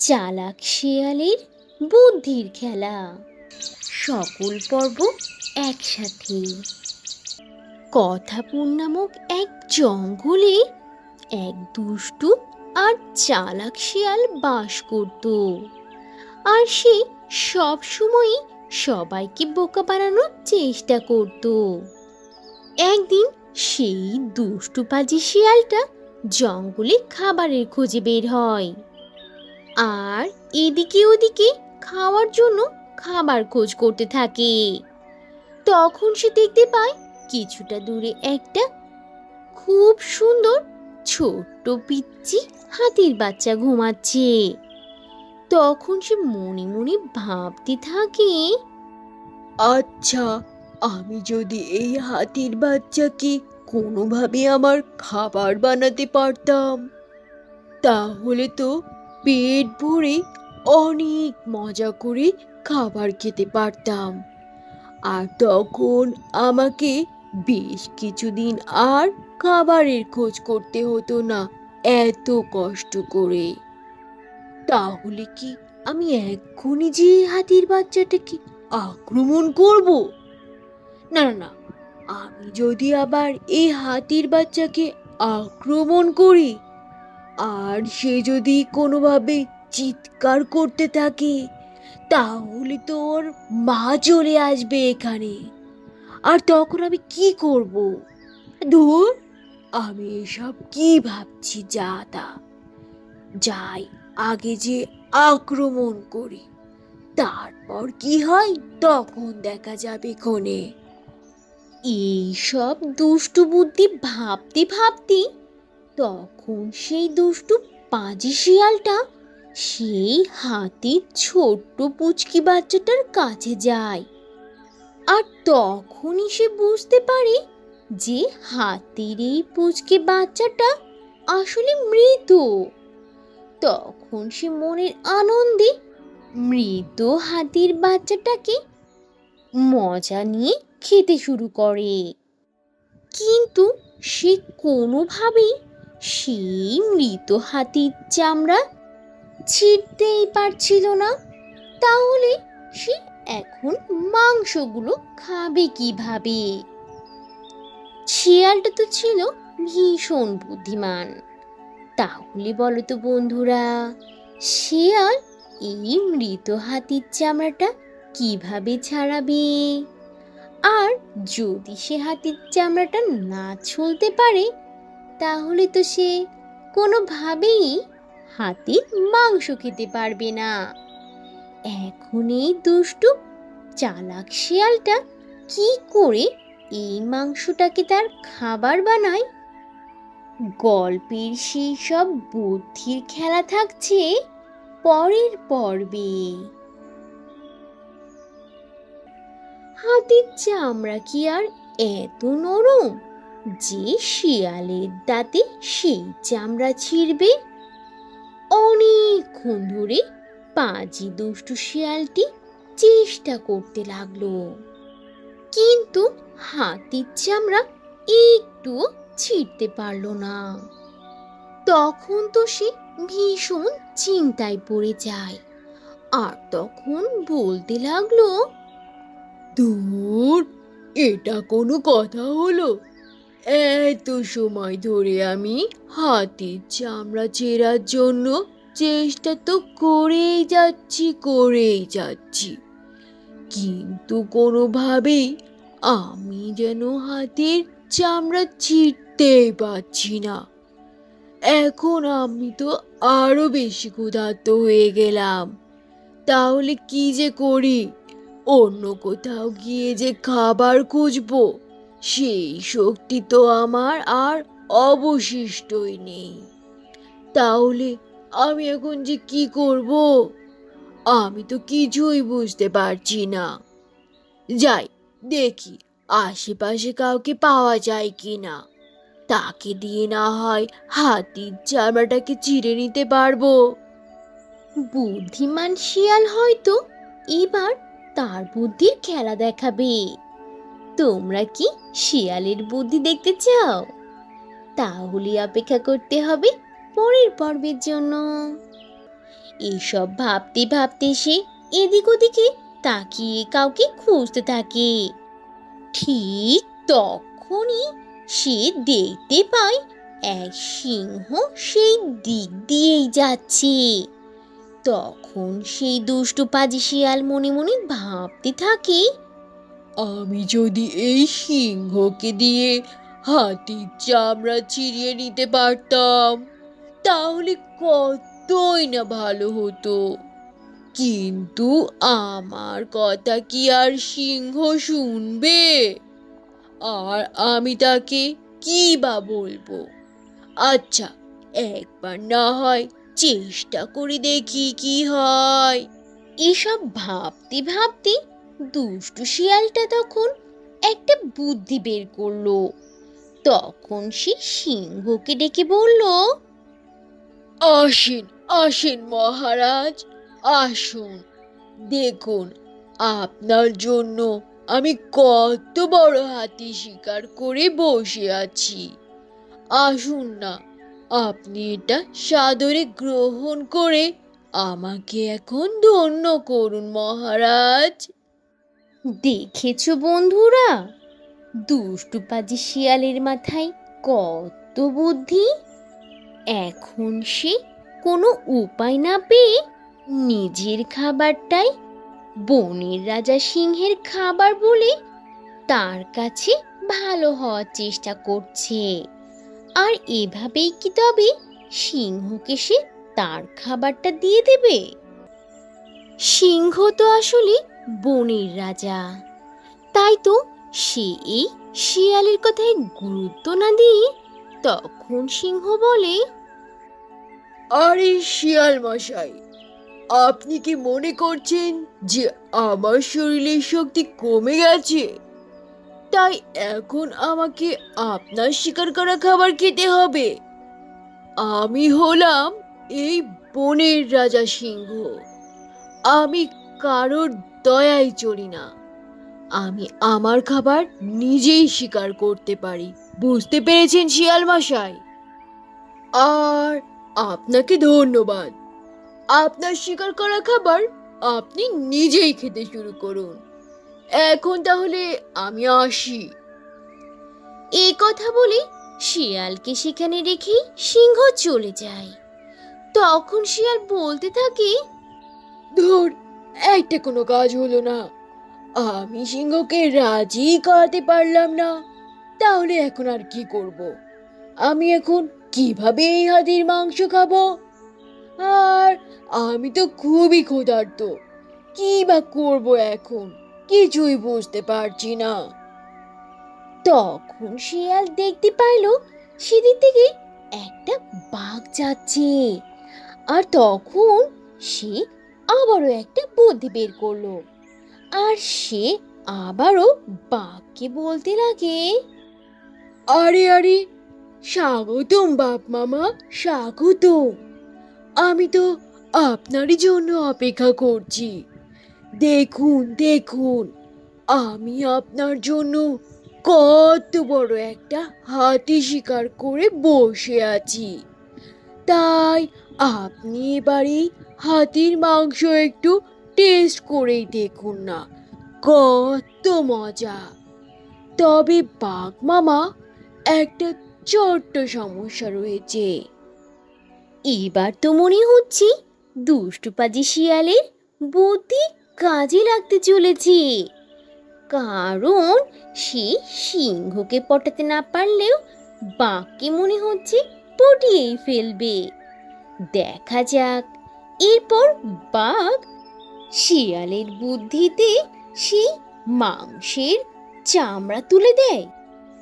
চালাক শেয়ালের বুদ্ধির খেলা। সকল পর্ব একসাথে। কথাপুর নামক এক জঙ্গলে এক দুষ্টু আর চালাক শিয়াল বাস করত। আর সে সব সময়ই সবাইকে বোকা বানানোর চেষ্টা করত। একদিন সেই দুষ্টু পাজি শিয়ালটা জঙ্গলে খাবারের খোঁজে বের হয়। আর এদিকে ওদিকে খাওয়ার জন্য খাবার খোঁজ করতে থাকে। তখন সে দেখতে পায় কিছুটা দূরে একটা খুব সুন্দর ছোট্ট পিচ্চি হাতির বাচ্চা ঘুমাচ্ছে। তখন সে মনে মনে ভাবতে থাকে আচ্ছা আমি যদি এই হাতির বাচ্চাকে কোনোভাবে আমার খাবার বানাতে পারতাম, তাহলে তো পেট ভরে অনেক মজা করে খাবার খেতে পারতাম। আর তখন আমাকে বেশ কিছুদিন আর খাবারের খোঁজ করতে হতো না, এত কষ্ট করে। তাহলে কি আমি এক্ষুনি যে হাতির বাচ্চাটাকে আক্রমণ করব? না না না, আমি যদি আবার এই হাতির বাচ্চাকে আক্রমণ করি আর সে যদি কোনোভাবে চিৎকার করতে থাকে, তাহলে তো ওর মা চলে আসবে এখানে। আর তখন আমি কি করব? ধুর, আমি এসব কি ভাবছি যা তা যাই, আগে যে আক্রমণ করি, তারপর কি হয় তখন দেখা যাবে কোণে এই সব দুষ্টু বুদ্ধি ভাবতে ভাবতে তখন সেই দুষ্টু পাজি শিয়ালটা সেই হাতির ছোট্ট পুচকি বাচ্চাটার কাছে যায়। আর তখনই সে বুঝতে পারে যে হাতির এই পুচকি বাচ্চাটা আসলে মৃত। তখন সে মনের আনন্দে মৃত হাতির বাচ্চাটাকে মজা নিয়ে খেতে শুরু করে। কিন্তু সে কোনোভাবেই সেই মৃত হাতির চামড়া ছিঁড়তেই পারছিল না, তাহলে সে এখন মাংসগুলো খাবে কীভাবে? শিয়ালটা তো ছিল ভীষণ বুদ্ধিমান। তাহলে বলো তো বন্ধুরা, শিয়াল এই মৃত হাতির চামড়াটা কীভাবে ছাড়াবে? আর যদি সে হাতির চামড়াটা না ছুলতে পারে তাহলে তো সে কোনোভাবেই হাতির মাংস খেতে পারবে না। এখন এই দুষ্টু চালাক শিয়ালটা কি করে এই মাংসটাকে তার খাবার বানায়? গল্পের সেই সব বুদ্ধির খেলা থাকছে পরের পর্বে। হাতির চামড়া কি আর এত নরম? যে শিয়ালের দাঁতে সেই চামড়া ছিঁড়বে। অনেকক্ষণ ধরে পাজি দুষ্টু শিয়ালটি চেষ্টা করতে লাগল। কিন্তু হাতির চামড়া একটু ছিঁড়তে পারল না। তখন তো সে ভীষণ চিন্তায় পড়ে যায়। আর তখন বলতে লাগল, দূর, এটা কোনো কথা হলো। এত সময় ধরে আমি হাতির চামড়া চেরার জন্য চেষ্টা তো করেই যাচ্ছি করেই যাচ্ছি। কিন্তু কোনোভাবেই আমি যেন হাতির চামড়া ছিঁড়তেই পারছি না। এখন আমি তো আরও বেশি ক্ষুধার্ত হয়ে গেলাম। তাহলে কি যে করি? অন্য কোথাও গিয়ে যে খাবার খুঁজবো? সেই শক্তি তো আমার আর অবশিষ্টই নেই। তাহলে আমি এখন যে কি করব? আমি তো কিছুই বুঝতে পারছি না। যাই, দেখি আশেপাশে কাউকে পাওয়া যায় কি না তাকে দিয়ে না হয় হাতির চামড়াটাকে চিড়ে নিতে পারব। বুদ্ধিমান শিয়াল হয়তো এবার তার বুদ্ধির খেলা দেখাবে। তোমরা কি শিয়ালের বুদ্ধি দেখতে চাও? তাহলে অপেক্ষা করতে হবে পরের পর্বের জন্য। এসব ভাবতে ভাবতে সে এদিক ওদিকে তাকিয়ে কাউকে খুঁজতে থাকে। ঠিক তখনই সে দেখতে পায় এক সিংহ সেই দিক দিয়েই যাচ্ছে। তখন সেই দুষ্টু পাজি শিয়াল মনে মনে ভাবতে থাকে আমি যদি এই সিংহকে দিয়ে হাতির চামড়া চিরিয়ে নিতে পারতাম, তাহলে কতই না ভালো হতো। কিন্তু আমার কথা কি আর সিংহ শুনবে? আর আমি তাকে কি বা বলব? আচ্ছা একবার না হয় চেষ্টা করে দেখি কি হয়। এসব ভাবতে ভাবতে দুষ্টু শিয়ালটা তখন একটা বুদ্ধি বের করল। তখন সে সিংহকে ডেকে বলল, আসেন আসেন মহারাজ, আসুন। দেখুন, আপনার জন্য আমি কত বড় হাতি শিকার করে বসে আছি। আসুন না, আপনি এটা সাদরে গ্রহণ করে আমাকে এখন ধন্য করুন মহারাজ। দেখেছ বন্ধুরা? দুষ্টু পাজি শিয়ালের মাথায় কত বুদ্ধি? এখন সে কোনো উপায় না পেয়ে নিজের খাবারটাই বনের রাজা সিংহের খাবার বলে তার কাছে ভালো হওয়ার চেষ্টা করছে। আর এভাবেই কি তবে সিংহকে সে তার খাবারটা দিয়ে দেবে? সিংহ তো আসলে বনের রাজা। তাই তো সে এই শিয়ালের কথায় গুরুত্ব না দিয়ে তখন সিংহ বলে, আরে শিয়াল মশাই, আপনি কি মনে করছেন যে আমার শরীরের শক্তি কমে গেছে? তাই এখন আমাকে আপনার শিকার করা খাবার খেতে হবে। আমি হলাম এই বনের রাজা সিংহ। আমি কারোর দয়ায় চলি না। আমি আমার খাবার নিজেই শিকার করতে পারি। বুঝতে পেরেছেন শিয়াল মশাই? আর আপনাকে ধন্যবাদ। আপনার শিকার করা খাবার আপনি নিজেই খেতে শুরু করুন। এখন তাহলে আমি আসি। এই কথা বলে শিয়ালকে সেখানে রেখে সিংহ চলে যায়। তখন শিয়াল বলতে থাকে ধর একটা কোনো কাজ হলো না। আমি সিংহকে রাজি করাতে পারলাম না। তাহলে এখন আর কি করব? আমি এখন কীভাবে এই হাতির মাংস খাব? আর আমি তো খুবই ক্ষুধার্ত। কি বা করব এখন? কিছুই বুঝতে পারছি না। তখন শিয়াল দেখতে পাইল সেদিক থেকে একটা বাঘ যাচ্ছে। আর তখন সে আবারও একটা বুদ্ধি বের করল। আর সে আবারও বাঘকে বলতে লাগে, আরে আরে, স্বাগতম বাপ মামা, স্বাগতম। আমি তো আপনারই জন্য অপেক্ষা করছি। দেখুন দেখুন, আমি আপনার জন্য কত বড় একটা হাতি শিকার করে বসে আছি। তাই আপনি এবারে হাতির মাংস একটু টেস্ট করেই দেখুন না। কত মজা। তবে বাঘ মামা, একটা ছোট্ট সমস্যা রয়েছে। এবার তো মনে হচ্ছে দুষ্টুপাজি শিয়ালের বুদ্ধি কাজে লাগতে চলেছে। কারণ সে সিংহকে পটাতে না পারলেও বাঘকে মনে হচ্ছে পটিয়েই ফেলবে। দেখা যাক এরপর বাঘ শিয়ালের বুদ্ধিতে সেই মাংসের চামড়া তুলে দেয়।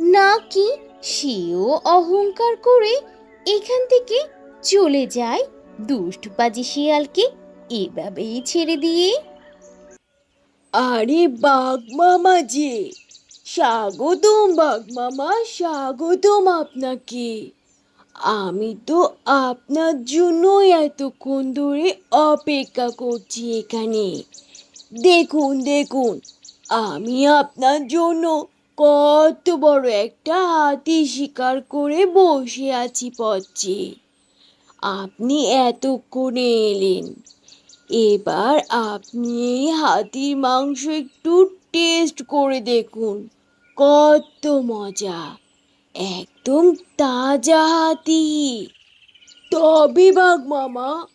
নাকি সেও অহংকার করে এখান থেকে চলে যায় দুষ্টু পাজি শিয়ালকে এভাবেই ছেড়ে দিয়ে? আরে বাঘ মামা যে, স্বাগতম বাঘ মামা, স্বাগতম আপনাকে। আমি তো আপনার জন্যই এতক্ষণ ধরে অপেক্ষা করছি এখানে। দেখুন দেখুন, আমি আপনার জন্য কত বড় একটা হাতি শিকার করে বসে আছি পথে। আপনি এতক্ষণে এলেন। এবার আপনি এই হাতির মাংস একটু টেস্ট করে দেখুন। কত মজা! একদম তাজা হাতি। তবে বাঘ মামা,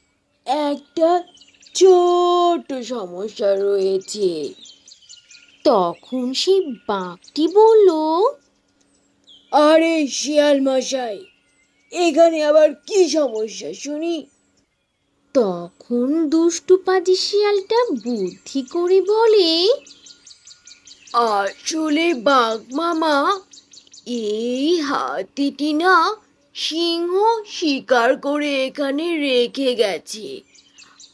একটা ছোট সমস্যা রয়েছে। তখন সেই বাঘটি বলল, আরে শিয়াল মশাই, এখানে আবার কি সমস্যা শুনি? তখন দুষ্টু পাজি শিয়ালটা বুদ্ধি করে বলে, আসলে বাঘ মামা এই হাতিটি না সিংহ শিকার করে এখানে রেখে গেছে।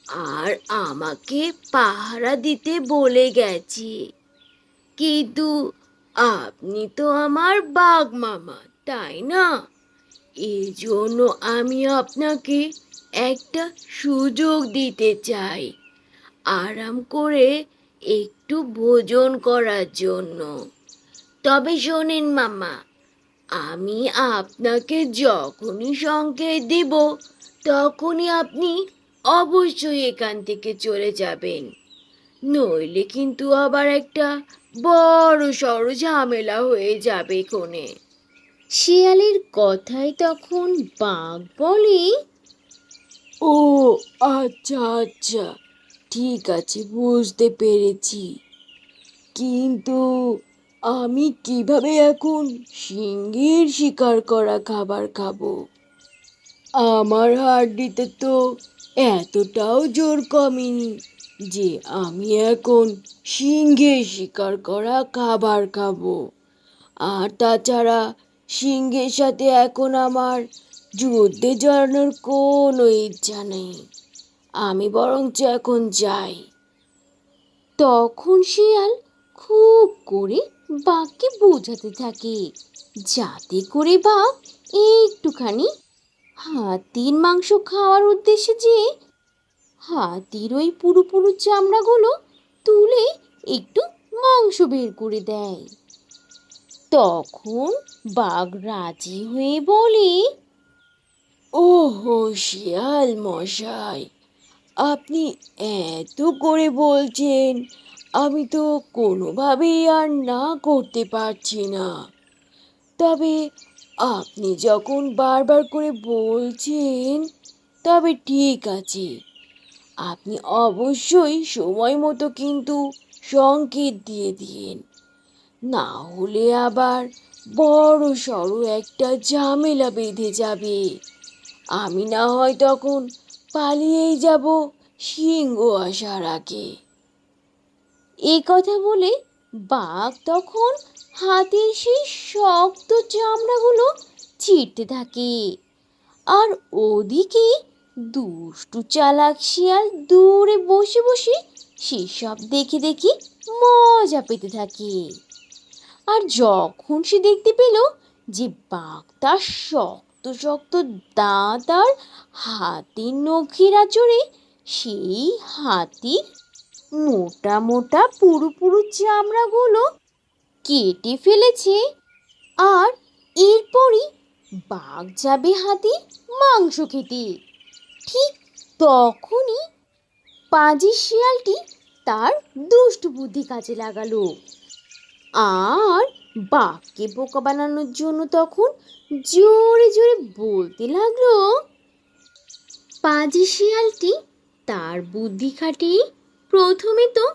আর আমাকে পাহারা দিতে বলে গেছে। কিন্তু আপনি তো আমার বাঘ মামা, তাই না? এই জন্য আমি আপনাকে একটা সুযোগ দিতে চাই। আরাম করে একটু ভোজন করার জন্য। তবে শোনেন মামা আমি আপনাকে যখনই সংকেত দিব তখনই আপনি অবশ্যই এখান থেকে চলে যাবেন। নইলে কিন্তু আবার একটা বড় সড় ঝামেলা হয়ে যাবে কোনে শিয়ালের কথায় তখন বাঘ বলে ও আচ্ছা আচ্ছা ঠিক আছে বুঝতে পেরেছি। কিন্তু আমি কীভাবে এখন সিংহের শিকার করা খাবার খাব? আমার হাড্ডিতে তো এতটাও জোর কমেনি যে আমি এখন সিংহের শিকার করা খাবার খাব। আর তাছাড়া সিংহের সাথে এখন আমার যুদ্ধে জড়ানোর কোনো ইচ্ছা নেই। আমি বরঞ্চ এখন যাই। তখন শিয়াল খুব করে বাঘকে বোঝাতে থাকে। যাতে করে বাঘ একটুখানি হাতির মাংস খাওয়ার উদ্দেশ্যে যে হাতির ওই পুরো পুরো চামড়াগুলো তুলে একটু মাংস বের করে দেয়। তখন বাঘ রাজি হয়ে বলে ও শিয়াল মশাই, আপনি এত করে বলছেন আমি তো কোনোভাবেই আর না করতে পারছি না। তবে আপনি যখন বারবার করে বলছেন, তবে ঠিক আছে। আপনি অবশ্যই সময় মতো কিন্তু সংকেত দিয়ে দিন। না হলে আবার বড় সড়ো একটা ঝামেলা বেঁধে যাবে। আমি না হয় তখন পালিয়েই যাব সিংহ আসার আগে। এই কথা বলে বাঘ তখন হাতের সেই শক্ত চামড়াগুলো ছিঁড়তে থাকে। আর ওদিকে দুষ্টু চালাক শিয়াল দূরে বসে বসে সেসব দেখে দেখে মজা পেতে থাকে। আর যখন সে দেখতে পেল যে বাঘ তার শক্ত শক্ত দাঁত আর হাতের নখের আচরে সেই হাতির মোটা মোটা পুরু পুরু চামড়াগুলো কেটে ফেলেছে আর এরপরই বাঘ যাবে হাতির মাংস খেতে। ঠিক তখনই পাজি শিয়ালটি তার দুষ্টু বুদ্ধি কাজে লাগালো। আর বাঘকে বোকা বানানোর জন্য তখন জোরে জোরে বলতে লাগল, পাজি শিয়ালটি তার বুদ্ধি খাটিয়ে প্রথমে তো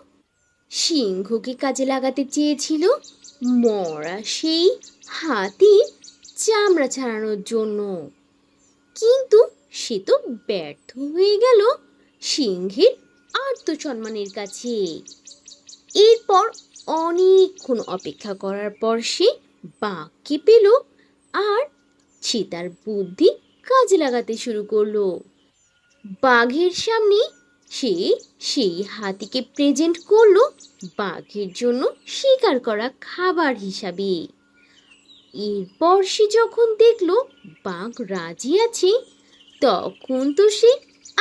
সিংহকে কাজে লাগাতে চেয়েছিল, মরা সেই হাতির চামড়া ছাড়ানোর জন্য। কিন্তু সে তো ব্যর্থ হয়ে গেল সিংহের আত্মসম্মানের কাছে। এরপর অনেকক্ষণ অপেক্ষা করার পর সে বাঘকে পেল আর সে তার বুদ্ধি কাজে লাগাতে শুরু করল। বাঘের সামনে সে সেই হাতিকে প্রেজেন্ট করল বাঘের জন্য শিকার করা খাবার হিসাবে। এরপর সে যখন দেখল বাঘ রাজি আছে, তখন তো সে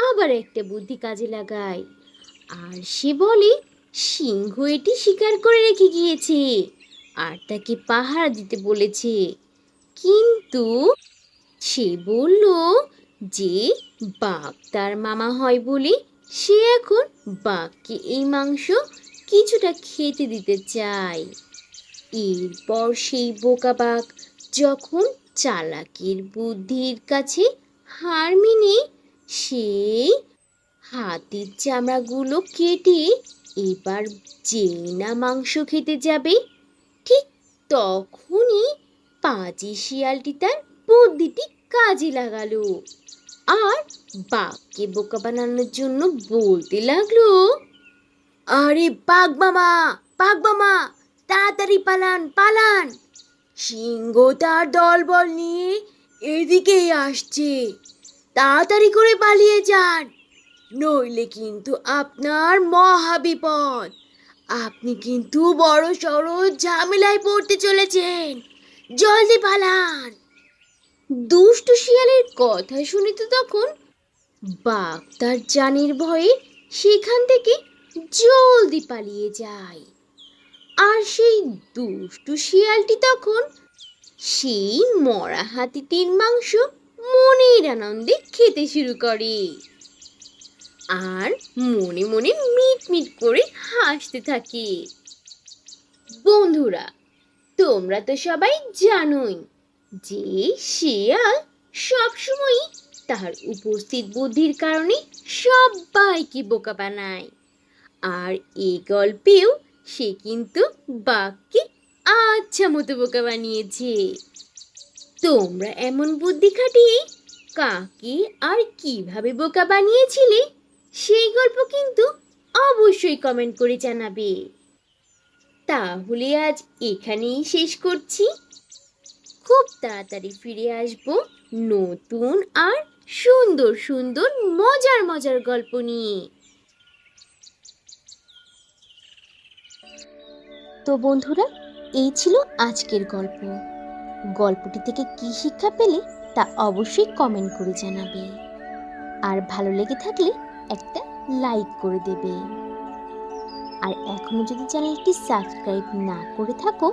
আবার একটা বুদ্ধি কাজে লাগায়। আর সে বলে, সিংহ এটি শিকার করে রেখে গিয়েছে আর তাকে পাহারা দিতে বলেছে। কিন্তু সে বলল যে, বাঘ তার মামা হয় বলে সে এখন বাঘকে এই মাংস কিছুটা খেতে দিতে চায়। এরপর সেই বোকা বাঘ যখন চালাকের বুদ্ধির কাছে হার মেনে সেই হাতির চামড়াগুলো কেটে এবার যেই না মাংস খেতে যাবে, ঠিক তখনই পাজি শিয়ালটি তার বুদ্ধিটি কাজে লাগালো। আর বাঘকে বোকা বানানোর জন্য বলতে লাগল, আরে বাঘ মামা বাঘ মামা, তাড়াতাড়ি পালান পালান। সিংহ তার দলবল নিয়ে এদিকেই আসছে। তাড়াতাড়ি করে পালিয়ে যান। নইলে কিন্তু আপনার মহা বিপদ। আপনি কিন্তু বড় সড় ঝামেলায় পড়তে চলেছেন। জলদি পালান। দুষ্টু শিয়ালের কথা শুনে তো তখন বাঘ তার জানের ভয়ে সেখান থেকে জলদি পালিয়ে যায়। আর সেই দুষ্টু শিয়ালটি তখন সেই মরা হাতিটির মাংস মনের আনন্দে খেতে শুরু করে। আর মনে মনে মিট মিট করে হাসতে থাকে। বন্ধুরা, তোমরা তো সবাই জানোই যে শিয়াল সবসময়ই তার উপস্থিত বুদ্ধির কারণে সবাইকে বোকা বানায়। আর এই গল্পেও সে কিন্তু বাঘকে আচ্ছা মতো বোকা বানিয়েছে। তোমরা এমন বুদ্ধি খাটিয়ে কাকে আর কীভাবে বোকা বানিয়েছিলে সেই গল্প কিন্তু অবশ্যই কমেন্ট করে জানাবে। তাহলে আজ এখানেই শেষ করছি। খুব তাড়াতাড়ি ফিরে আসব নতুন আর সুন্দর সুন্দর মজার মজার গল্প নিয়ে। তো বন্ধুরা, এই ছিল আজকের গল্প। গল্পটি থেকে কি শিক্ষা পেলে তা অবশ্যই কমেন্ট করে জানাবে। আর ভালো লেগে থাকলে একটা লাইক করে দেবে। আর এখনও যদি চ্যানেলটি সাবস্ক্রাইব না করে থাকো